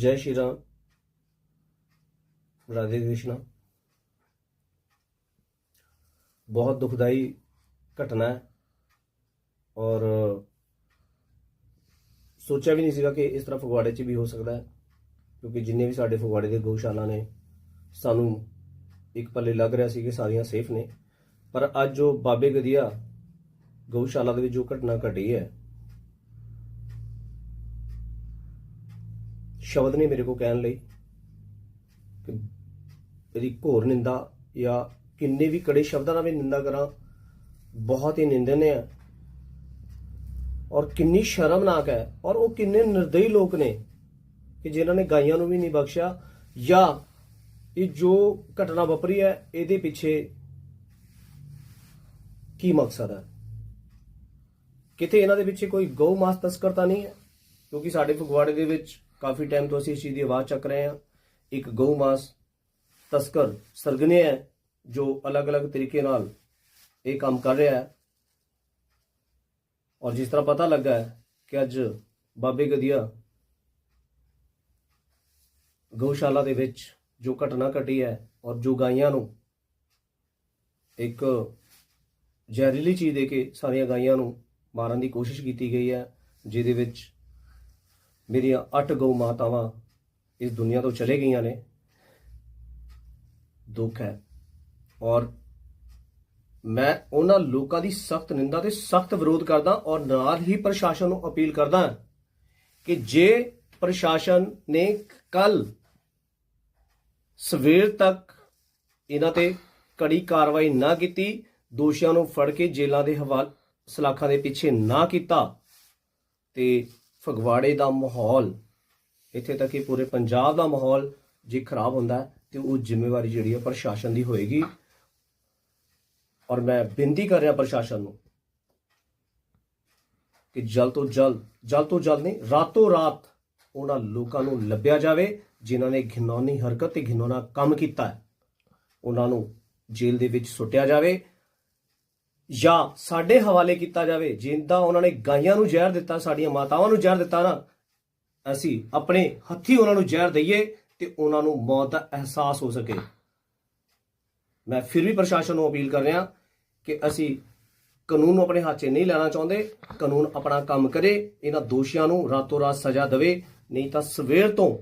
ਜੈ ਸ਼੍ਰੀ ਰਾਮ। ਰਾਧੇ ਕ੍ਰਿਸ਼ਨ। ਬਹੁਤ ਦੁਖਦਾਈ ਘਟਨਾ ਹੈ। ਔਰ ਸੋਚਿਆ ਵੀ ਨਹੀਂ ਸੀਗਾ ਕਿ ਇਸ ਤਰ੍ਹਾਂ ਫਗਵਾੜੇ 'ਚ ਵੀ ਹੋ ਸਕਦਾ ਹੈ। ਕਿਉਂਕਿ ਜਿੰਨੇ ਵੀ ਸਾਡੇ ਫਗਵਾੜੇ ਦੇ ਗਊਸ਼ਾਲਾ ਨੇ, ਸਾਨੂੰ ਇੱਕ ਪੱਲੇ ਲੱਗ ਰਿਹਾ ਸੀ ਕਿ ਸਾਰੀਆਂ ਸੇਫ ਨੇ। ਪਰ ਅੱਜ ਜੋ ਬਾਬੇ ਗਦੀਆ ਗਊਸ਼ਾਲਾ ਦੇ ਵਿੱਚ ਜੋ ਘਟਨਾ ਘਟੀ ਹੈ ਸ਼ਬਦ ਨੇ ਮੇਰੇ ਕੋ ਕਹਿਣ ਲਈ ਕਿ ਇਹਦੀ ਘੋਰ ਨਿੰਦਾ ਜਾਂ ਕਿੰਨੇ ਵੀ ਕੜੇ ਸ਼ਬਦਾਂ ਨਾਲ ਵੀ ਨਿੰਦਾ ਕਰਾਂ, ਬਹੁਤ ਹੀ ਨਿੰਦਨਯ ਹੈ ਔਰ ਕਿੰਨੀ ਸ਼ਰਮਨਾਕ ਹੈ। ਔਰ ਉਹ ਕਿੰਨੇ ਨਿਰਦਈ ਲੋਕ ਨੇ ਕਿ ਜਿਨ੍ਹਾਂ ਨੇ ਗਾਈਆਂ ਨੂੰ ਵੀ ਨਹੀਂ ਬਖਸ਼ਿਆ ਜਾਂ ਇਹ ਜੋ ਘਟਨਾ ਵਾਪਰੀ ਹੈ, ਇਹਦੇ ਪਿੱਛੇ ਕੀ ਮਕਸਦ ਹੈ? ਕਿਤੇ ਇਹਨਾਂ ਦੇ ਪਿੱਛੇ ਕੋਈ ਗਊ ਮਾਸ ਤਸਕਰ ਤਾਂ ਨਹੀਂ ਹੈ? ਕਿਉਂਕਿ ਸਾਡੇ ਫਗਵਾੜੇ ਦੇ ਵਿੱਚ ਕਾਫੀ ਟਾਈਮ ਤੋਂ ਅਸੀਂ ਇਸ ਚੀਜ਼ ਦੀ ਆਵਾਜ਼ ਚੱਕ ਰਹੇ ਹਾਂ। ਇੱਕ ਗਊ ਮਾਸ ਤਸਕਰ ਸਰਗਨੇ ਹੈ, ਜੋ ਅਲੱਗ-ਅਲੱਗ ਤਰੀਕੇ ਨਾਲ ਇਹ ਕੰਮ ਕਰ ਰਿਹਾ ਹੈ। ਔਰ ਜਿਸ ਤਰ੍ਹਾਂ ਪਤਾ ਲੱਗਾ ਹੈ ਕਿ ਅੱਜ ਬਾਬੇ ਗਦੀਆ ਗਊਸ਼ਾਲਾ ਦੇ ਵਿੱਚ ਜੋ ਘਟਨਾ ਘਟੀ ਹੈ ਔਰ ਜੋ ਗਾਈਆਂ ਨੂੰ ਇੱਕ ਜ਼ਹਿਰੀਲੀ ਚੀਜ਼ ਦੇ ਕੇ ਸਾਰੀਆਂ ਗਾਈਆਂ ਨੂੰ ਮਾਰਨ ਦੀ ਕੋਸ਼ਿਸ਼ ਕੀਤੀ ਗਈ ਹੈ, ਜਿਹਦੇ ਵਿੱਚ ਮੇਰੀਆਂ 8 ਗਊ ਮਾਤਾਵਾਂ ਇਸ ਦੁਨੀਆ ਤੋਂ ਚਲੇ ਗਈਆਂ ਨੇ। ਦੁੱਖ ਹੈ। ਔਰ ਮੈਂ ਉਹਨਾਂ ਲੋਕਾਂ ਦੀ ਸਖਤ ਨਿੰਦਾ ਤੇ ਸਖਤ ਵਿਰੋਧ ਕਰਦਾ ਔਰ ਨਾਲ ਹੀ ਪ੍ਰਸ਼ਾਸਨ ਨੂੰ ਅਪੀਲ ਕਰਦਾ ਕਿ ਜੇ ਪ੍ਰਸ਼ਾਸਨ ਨੇ ਕੱਲ ਸਵੇਰ ਤੱਕ ਇਹਨਾਂ ਤੇ ਕੜੀ ਕਾਰਵਾਈ ਨਾ ਕੀਤੀ, ਦੋਸ਼ੀਆਂ ਨੂੰ ਫੜ ਕੇ ਜੇਲ੍ਹਾਂ ਦੇ ਹਵਾਲ ਸਲਾਖਾਂ ਦੇ ਪਿੱਛੇ ਨਾ ਕੀਤਾ ਤੇ ਫਗਵਾੜੇ ਦਾ ਮਾਹੌਲ ਇੱਥੇ ਤੱਕ ਕਿ ਪੂਰੇ ਪੰਜਾਬ ਦਾ ਮਾਹੌਲ ਜੇ ਖਰਾਬ ਹੁੰਦਾ ਹੈ, ਤੇ ਉਹ ਜ਼ਿੰਮੇਵਾਰੀ ਜਿਹੜੀ ਹੈ ਪ੍ਰਸ਼ਾਸਨ ਦੀ ਹੋਏਗੀ। ਔਰ ਮੈਂ ਬੇਨਤੀ ਕਰ ਰਿਹਾ ਪ੍ਰਸ਼ਾਸਨ ਨੂੰ ਕਿ ਜਲਦ ਤੋਂ ਜਲਦ ਜਲਦ ਤੋਂ ਜਲਦ ਨਹੀਂ ਰਾਤੋਂ ਰਾਤ ਉਹਨਾਂ ਲੋਕਾਂ ਨੂੰ ਲੱਭਿਆ ਜਾਵੇ ਜਿਨ੍ਹਾਂ ਨੇ ਘਿਨੌਨੀ ਹਰਕਤ ਤੇ ਘਿਨੌਣਾ ਕੰਮ ਕੀਤਾ ਹੈ। ਉਹਨਾਂ ਨੂੰ ਜੇਲ੍ਹ ਦੇ ਵਿੱਚ ਸੁੱਟਿਆ ਜਾਵੇ। ਜਾਂ ਸਾਡੇ ਹਵਾਲੇ ਕੀਤਾ ਜਾਵੇ, ਜਿੰਦਾ ਉਹਨਾਂ ਨੇ ਗਾਈਆਂ ਨੂੰ ਜ਼ਹਿਰ ਦਿੱਤਾ, ਸਾਡੀਆਂ ਮਾਤਾਵਾਂ ਨੂੰ ਜ਼ਹਿਰ ਦਿੱਤਾ ਨਾ, ਅਸੀਂ ਆਪਣੇ ਹੱਥੀ ਉਹਨਾਂ ਨੂੰ ਜ਼ਹਿਰ ਦਈਏ ਤੇ ਉਹਨਾਂ ਨੂੰ ਮੌਤ ਦਾ ਅਹਿਸਾਸ ਹੋ ਸਕੇ। ਮੈਂ ਫਿਰ ਵੀ ਪ੍ਰਸ਼ਾਸਨ ਨੂੰ ਅਪੀਲ ਕਰ ਰਿਹਾ ਕਿ ਅਸੀਂ ਕਾਨੂੰਨ ਨੂੰ ਆਪਣੇ ਹੱਥ 'ਚ ਨਹੀਂ ਲੈਣਾ ਚਾਹੁੰਦੇ, ਕਾਨੂੰਨ ਆਪਣਾ ਕੰਮ ਕਰੇ, ਇਹਨਾਂ ਦੋਸ਼ੀਆਂ ਨੂੰ ਰਾਤੋਂ ਰਾਤ ਸਜ਼ਾ ਦੇਵੇ, ਨਹੀਂ ਤਾਂ ਸਵੇਰ ਤੋਂ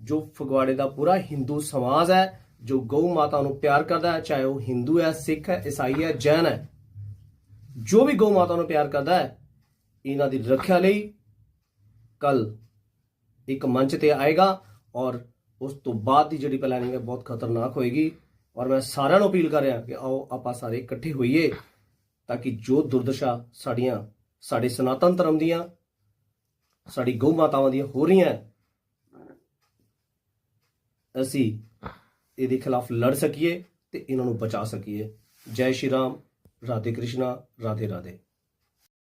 ਜੋ ਫਗਵਾੜੇ ਦਾ ਪੂਰਾ ਹਿੰਦੂ ਸਮਾਜ ਹੈ, ਜੋ ਗਊ ਮਾਤਾ ਨੂੰ ਪਿਆਰ ਕਰਦਾ ਹੈ, ਚਾਹੇ ਉਹ ਹਿੰਦੂ ਹੈ, ਸਿੱਖ ਹੈ, ਈਸਾਈ ਹੈ, ਜੈਨ ਹੈ ਜੋ ਵੀ ਗਊ ਮਾਤਾ ਨੂੰ ਪਿਆਰ ਕਰਦਾ ਹੈ, ਇਹਨਾਂ ਦੀ ਰੱਖਿਆ ਲਈ ਕੱਲ ਇੱਕ ਮੰਚ ਤੇ ਆਏਗਾ ਔਰ ਉਸ ਤੋਂ ਬਾਅਦ ਦੀ ਜਿਹੜੀ ਪਲੈਨਿੰਗ ਹੈ, ਬਹੁਤ ਖਤਰਨਾਕ ਹੋਏਗੀ। ਔਰ ਮੈਂ ਸਾਰਿਆਂ ਨੂੰ ਅਪੀਲ ਕਰ ਰਿਹਾ ਕਿ ਆਓ, ਆਪਾਂ ਸਾਰੇ ਇਕੱਠੇ ਹੋਈਏ ਤਾਂ ਕਿ ਜੋ ਦੁਰਦਸ਼ਾ ਸਾਡੀਆਂ, ਸਾਡੇ ਸਨਾਤਨ ਧਰਮ ਦੀਆਂ, ਸਾਡੀ ਗਊ ਮਾਤਾਵਾਂ ਦੀਆਂ ਹੋ ਰਹੀਆਂ ਅਸੀਂ ਇਹਦੇ ਖਿਲਾਫ ਲੜ ਸਕੀਏ ਤੇ ਇਹਨਾਂ ਨੂੰ ਬਚਾ ਸਕੀਏ। ਜੈ ਸ਼੍ਰੀ ਰਾਮ। ਰਾਧੇ ਕ੍ਰਿਸ਼ਨਾ ਰਾਧੇ ਰਾਧੇ।